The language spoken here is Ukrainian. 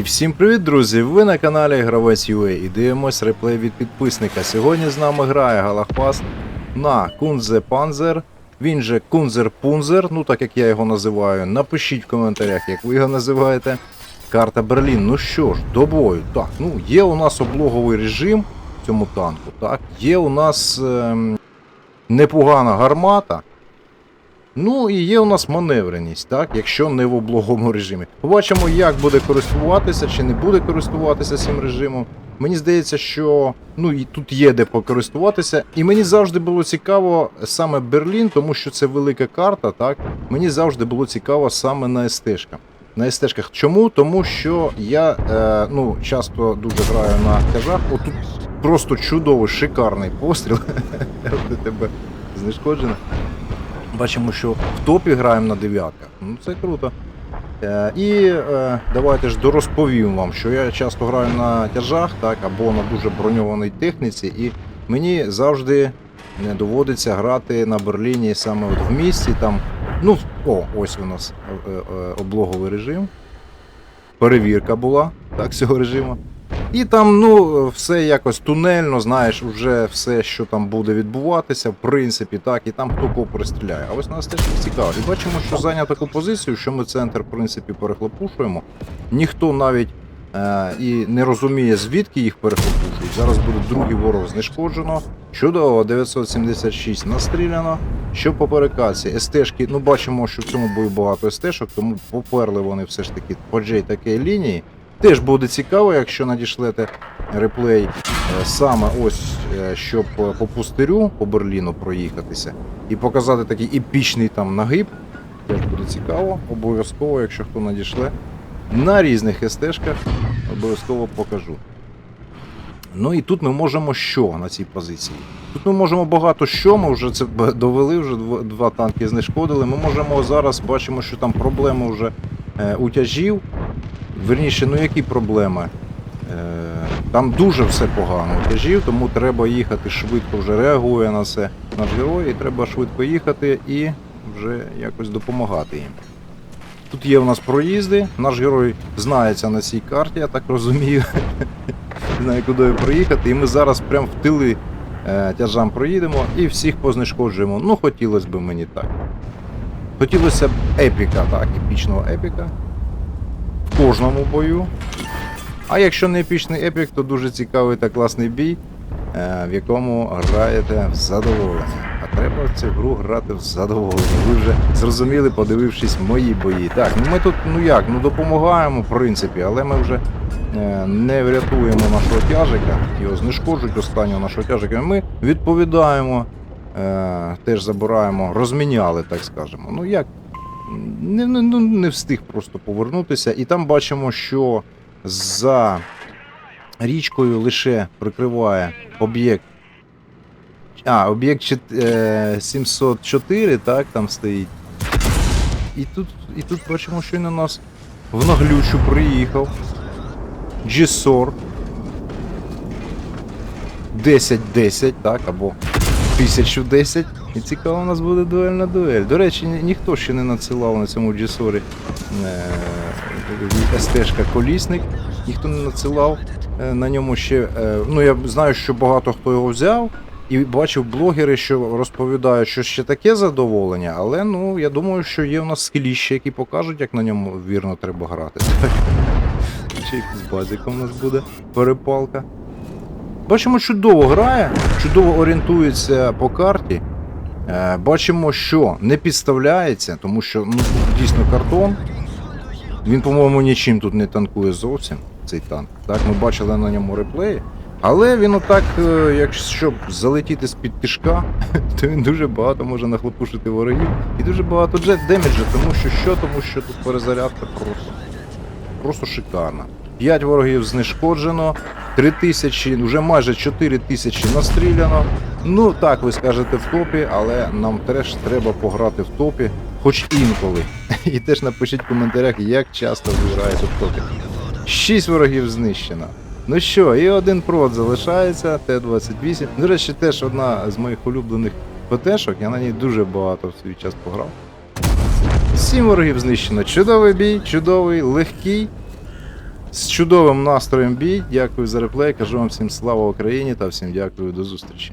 І всім привіт, друзі! Ви на каналі Гравець UA і дивимось реплей від підписника. Сьогодні з нами грає Галахпас на Кунзе Панзер. Він же Кунзер Пунзер, ну так як я його називаю. Напишіть в коментарях, як ви його називаєте. Карта Берлін. Ну що ж, до бою. Так, ну є у нас облоговий режим в цьому танку. Так, є у нас ем, непогана гармата. Ну і є у нас маневреність, так, якщо не в облоговому режимі. Побачимо, як буде користуватися чи не буде користуватися цим режимом. Мені здається, що ну і тут є де покористуватися. І мені завжди було цікаво саме Берлін, тому що це велика карта. Так мені завжди було цікаво саме на СТ-шках. На СТ-шках. Чому? Тому що я е, ну, часто дуже граю на тяжах. Отут просто чудовий, шикарний постріл. Тебе знешкоджено. Бачимо, що в топі граємо на дев'ятках. Ну це круто. Е, і е, давайте ж дорозповім вам, що я часто граю на тяжах, так, або на дуже броньованій техніці, і мені завжди не доводиться грати на Берліні саме от в місті. Там, ну, о, ось у нас е, е, облоговий режим. Перевірка була так, цього режиму. І там, ну, все якось тунельно, знаєш, вже все, що там буде відбуватися, в принципі, так, і там хто кого перестріляє. А ось нас теж цікаво. І бачимо, що зайняв таку позицію, що ми центр, в принципі, перехлопушуємо. Ніхто навіть е, і не розуміє, звідки їх перехлопушують. Зараз буде другий ворог знешкоджено. Чудово, 976 настріляно. Що по перекаці? СТшки, ну бачимо, що в цьому бою багато СТшок, тому поперли вони все ж таки по J такої лінії. Теж буде цікаво, якщо надішлете реплей е, саме ось, е, щоб по пустирю по Берліну проїхатися і показати такий епічний там нагиб. Теж буде цікаво, обов'язково, якщо хто надішле. На різних СТшках обов'язково покажу. Ну і тут ми можемо що на цій позиції? Тут ми можемо багато що, ми вже це довели, вже два танки знешкодили. Ми можемо зараз бачимо, що там проблеми вже е, у тяжів. Верніше, ну які проблеми? Е, Там дуже все погано у тяжів, тому треба їхати швидко, вже реагує на це наш герой, і треба швидко їхати і вже якось допомагати їм. Тут є у нас проїзди, наш герой знається на цій карті, я так розумію. Знає, куди проїхати, і ми зараз прямо в тили е, тяжам проїдемо і всіх познешкоджуємо. Ну, хотілося б мені так. Хотілося б епіка, так, епічного епіка кожному бою. А якщо не епічний епік, то дуже цікавий та класний бій, е, в якому граєте в задоволення. А треба в цю гру грати в задоволення. Ви вже зрозуміли, подивившись мої бої. Так, ну ми тут, ну як, ну допомагаємо, в принципі, але ми вже е, не врятуємо нашого тяжика, його знешкоджують останнього нашого тяжика. Ми відповідаємо, е, теж забираємо, розміняли, так скажемо. Ну як, не, ну, не встиг просто повернутися. І там бачимо, що за річкою лише прикриває об'єкт. А, об'єкт е, 704, так, там стоїть. І тут, і тут бачимо, що він у нас в наглючу приїхав. G-SOR. 10-10, так, або 1010. І цікаво, у нас буде дуельна дуель. До речі, ні- ніхто ще не надсилав на цьому G-SOR СТ-шка колісник. Ніхто не надсилав е, на ньому ще. е, Ну, я знаю, що багато хто його взяв. І бачив блогери, що розповідають, що ще таке задоволення, але ну я думаю, що є у нас скіліща, які покажуть, як на ньому вірно треба грати. Ще з базиком у нас буде перепалка. Бачимо, чудово грає, чудово орієнтується по карті. Е, Бачимо, що не підставляється, тому що ну, тут дійсно картон. Він, по-моєму, нічим тут не танкує зовсім, цей танк. Так, ми бачили на ньому реплеї. Але він отак, е, якщо залетіти з-під тишка, то він дуже багато може нахлопушити ворогів. І дуже багато джет демеджа, тому що що, тому що тут перезарядка просто, просто шикарна. 5 ворогів знешкоджено, 3 тисячі, вже майже 4 тисячі настріляно. Ну так ви скажете в топі, але нам теж треба пограти в топі, хоч інколи. І теж напишіть в коментарях, як часто ви граєте в топі. 6 ворогів знищено. Ну що, і один прод залишається, Т-28. До речі, теж одна з моїх улюблених ПТ-шок, я на ній дуже багато в свій час пограв. Сім ворогів знищено. Чудовий бій, чудовий, легкий. З чудовим настроєм бій. Дякую за реплей. Кажу вам всім слава Україні та всім дякую до зустрічі.